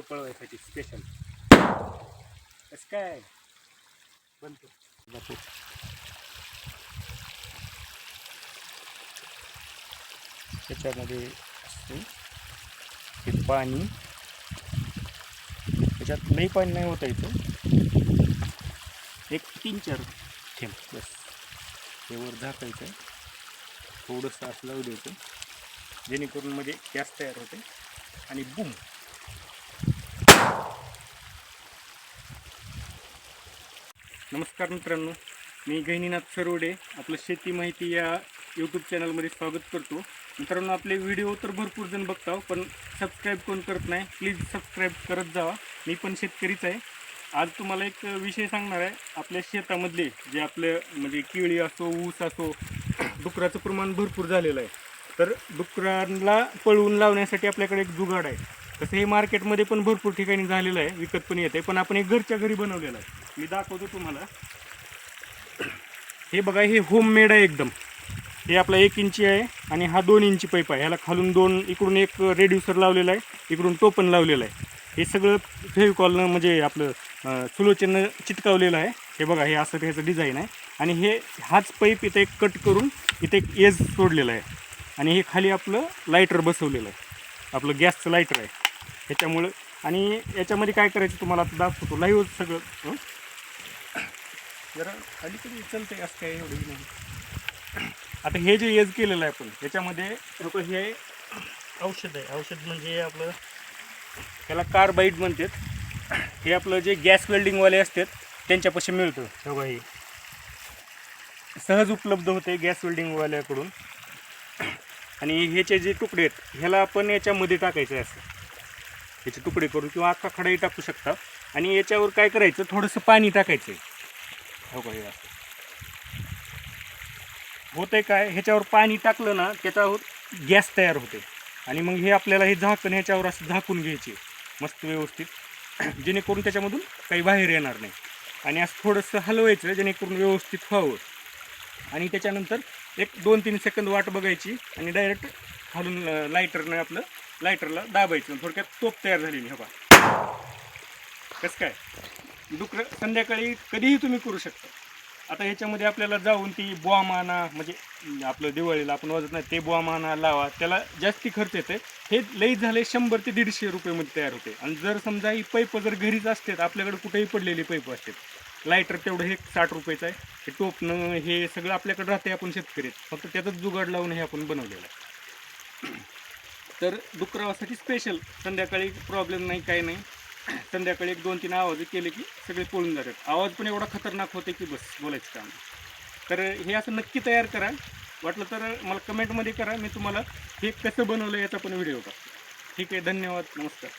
डुकर पळवायसाठी special कसं काय? बनतो. त्याच्यामध्ये ते हे पाणी. त्याच्यात लई पाणी नाही होता इथं. एक तीन चार थेंब बस. हे वर झाकायचं. थोडंसं असं लावू द्यायचं. जेणेकरून म्हणजे गॅस तयार होते. आणि बुम नमस्कार मित्रांनो मी गहिनीनाथ सरोडे. आपलं शेती माहिती या यूट्यूब चॅनलमध्ये स्वागत करतो. मित्रांनो आपले व्हिडिओ तर भरपूर जण बघताव पण सबस्क्राईब कोण करत नाही प्लीज सबस्क्राईब करत जावा. मी पण शेतकरीच आहे. आज तुम्हाला एक विषय सांगणार आहे. आपल्या शेतामधले जे आपलं म्हणजे केळी असो ऊस असो डुकराचं प्रमाण भरपूर झालेलं आहे. तर डुकरांना पळवून लावण्यासाठी आपल्याकडे एक जुगाड आहे. तसं हे मार्केटमध्ये पण भरपूर ठिकाणी झालेलं आहे. विकत पण येते पण आपण एक घरच्या घरी बनवलेलं आहे. मी दाखवतो तुम्हाला. हे बघा हे होममेड आहे एकदम. हे आपला एक इंची आहे आणि हा दोन इंची पाईप आहे. ह्याला खालून दोन इकडून एक रेड्युसर लावलेला आहे. इकडून टोपन लावलेलं आहे. हे सगळं फेविकॉलनं म्हणजे आपलं सुलोचनं चिटकावलेलं आहे. हे बघा हे असं ह्याचं डिझाईन आहे. आणि हे हाच पाईप इथे एक कट करून इथे एक एज सोडलेलं आहे. आणि हे खाली आपलं लायटर बसवलेलं आहे. आपलं गॅसचं लायटर आहे. ह्याच्यामुळं आणि याच्यामध्ये काय करायचं तुम्हाला आता दाखवतो. लाईव्ह सगळं. हं? जरा अलीकडे चलतंय असं काय एवढं नाही. आता हे जे एज केलेलं आहे आपण याच्यामध्ये लोक हे औषध आहे. औषध म्हणजे आपलं त्याला कार्बाईड म्हणतात. हे आपलं जे गॅस वेल्डिंगवाले असतात त्यांच्यापाशी मिळतं. हे बघा हे सहज उपलब्ध होते गॅस वेल्डिंगवाल्याकडून. आणि ह्याचे जे तुकडे आहेत ह्याला आपण याच्यामध्ये टाकायचं आहे असं. याचे तुकडे करून किंवा अख्खा खडाही टाकू शकता. आणि याच्यावर काय करायचं? थोडंसं पाणी टाकायचं. आहे हो का हे असं. आहे काय? ह्याच्यावर पाणी टाकलं ना त्याच्यावर गॅस तयार होते. आणि मग हे आपल्याला हे झाकण ह्याच्यावर असं झाकून घ्यायचे. मस्त व्यवस्थित. जेणेकरून त्याच्यामधून काही बाहेर येणार नाही. आणि असं थोडंसं हलवायचं जेणेकरून व्यवस्थित व्हावं. आणि त्याच्यानंतर एक दोन तीन सेकंद वाट बघायची आणि डायरेक्ट खालून लायटरनं आपलं लायटरला दाबायचं. थोडक्यात तोप तयार झालेली हवा कसं काय? डुकर संध्याकाळी कधीही तुम्ही करू शकता. आता ह्याच्यामध्ये आपल्याला जाऊन ती बॉम्ब आणा म्हणजे आपलं दिवाळीला आपण वाजत नाही ते बॉम्ब लावा त्याला जास्ती खर्च येते हे लई झाले शंभर ते दीडशे रुपयेमध्ये तयार होते. आणि जर समजा ही पैप जर घरीच असतात आपल्याकडे कुठेही पडलेली पैप असतात लायटर तेवढं हे साठ रुपयाचं आहे. हे टोपणं हे सगळं आपल्याकडे राहते आपण शेतकरी. फक्त त्यातच जुगाड लावून हे आपण बनवलेलं आहे. तर डुकरावासाठी स्पेशल संध्याकाळी प्रॉब्लेम नाही काही नाही. संध्याकाळी एक दोन तीन आवाज केले की सगळे पळून जातात. आवाज पण एवढा खतरनाक होते की बस बोलायचं काम तर हे असं नक्की तयार करा. वाटलं तर मला कमेंटमध्ये करा. मी तुम्हाला हे कसं बनवलं याचा पण व्हिडिओ टाकतो ठीक आहे धन्यवाद. नमस्कार.